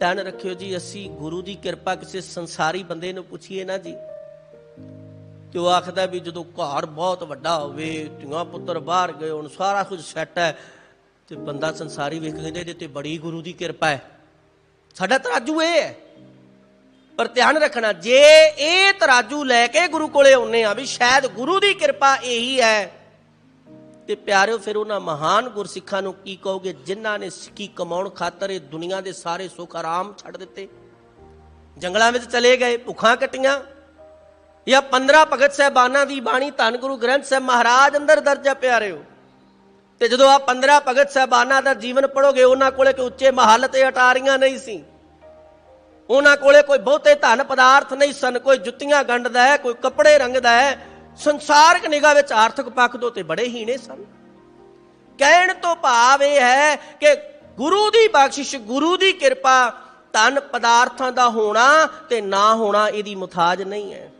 ਧਿਆਨ ਰੱਖਿਓ ਜੀ, ਅਸੀਂ ਗੁਰੂ ਦੀ ਕਿਰਪਾ ਕਿਸੇ ਸੰਸਾਰੀ ਬੰਦੇ ਨੂੰ ਪੁੱਛੀਏ ਨਾ ਜੀ। ਕਿ ਉਹ ਆਖਦਾ ਵੀ ਜਦੋਂ ਘਰ ਬਹੁਤ ਵੱਡਾ ਹੋਵੇ, ਧੀਆਂ ਪੁੱਤਰ ਬਾਹਰ ਗਏ ਹੁਣ, ਸਾਰਾ ਕੁਝ ਸੈੱਟ ਹੈ, ਤੇ ਬੰਦਾ ਸੰਸਾਰੀ ਵੇਖ ਕਹਿੰਦੇ ਇਹਦੇ ਤੇ ਬੜੀ ਗੁਰੂ ਦੀ ਕਿਰਪਾ ਹੈ। ਸਾਡਾ ਤਰਾਜੂ ਇਹ ਹੈ। ਪਰ ਧਿਆਨ ਰੱਖਣਾ, ਜੇ ਇਹ ਤਰਾਜੂ ਲੈ ਕੇ ਗੁਰੂ ਕੋਲੇ ਆਉਨੇ ਆ ਵੀ ਸ਼ਾਇਦ ਗੁਰੂ ਦੀ ਕਿਰਪਾ ਇਹੀ ਹੈ ਤੇ ਪਿਆਰਿਓ, ਫਿਰ ਉਹਨਾਂ ਮਹਾਨ ਗੁਰਸਿੱਖਾਂ ਨੂੰ ਕੀ ਕਹੋਗੇ? ਜਿਨ੍ਹਾਂ ਨੇ ਸਿੱਖੀ ਕਮਾਉਣ ਖਾਤਰ ਇਹ ਦੁਨੀਆ ਦੇ ਸਾਰੇ ਸੁੱਖ ਆਰਾਮ ਛੱਡ ਦਿੱਤੇ। ਜੰਗਲਾਂ ਵਿੱਚ ਚਲੇ ਗਏ, ਭੁੱਖਾਂ ਕਟੀਆਂ। ਜਾਂ 15 ਭਗਤ ਸਹਿਬਾਨਾਂ ਦੀ ਬਾਣੀ ਧੰਨ ਗੁਰੂ ਗ੍ਰੰਥ ਸਾਹਿਬ ਮਹਾਰਾਜ ਅੰਦਰ ਦਰਜਾ ਪਿਆਰਿਓ। ਤੇ ਜਦੋਂ ਆ 15 ਭਗਤ ਸਹਿਬਾਨਾਂ ਦਾ ਜੀਵਨ ਪੜੋਗੇ, ਉਹਨਾਂ ਕੋਲੇ ਕੋਈ ਉੱਚੇ ਮਹੱਲ ਤੇ ਅਟਾਰੀਆਂ ਨਹੀਂ ਸੀ। ਉਹਨਾਂ ਕੋਲੇ ਕੋਈ ਬਹੁਤੇ ਧਨ ਪਦਾਰਥ ਨਹੀਂ ਸਨ, ਕੋਈ ਜੁੱਤੀਆਂ ਗੰਢਦਾ ਹੈ, ਕੋਈ ਕੱਪੜੇ ਰੰਗਦਾ ਹੈ ਸੰਸਾਰਿਕ ਨਿਗਾਹ ਵਿੱਚ ਆਰਥਿਕ ਪੱਖ ਤੋਂ ਤੇ ਬੜੇ ਹੀਣੇ ਸਨ। ਕਹਿਣ ਤੋਂ ਭਾਵ ਇਹ ਹੈ ਕਿ ਗੁਰੂ ਦੀ ਬਖਸ਼ਿਸ਼, ਗੁਰੂ ਦੀ ਕਿਰਪਾ ਧਨ ਪਦਾਰਥਾਂ ਦਾ ਹੋਣਾ ਤੇ ਨਾ ਹੋਣਾ ਇਹਦੀ ਮੁਤਾਜ ਨਹੀਂ ਹੈ।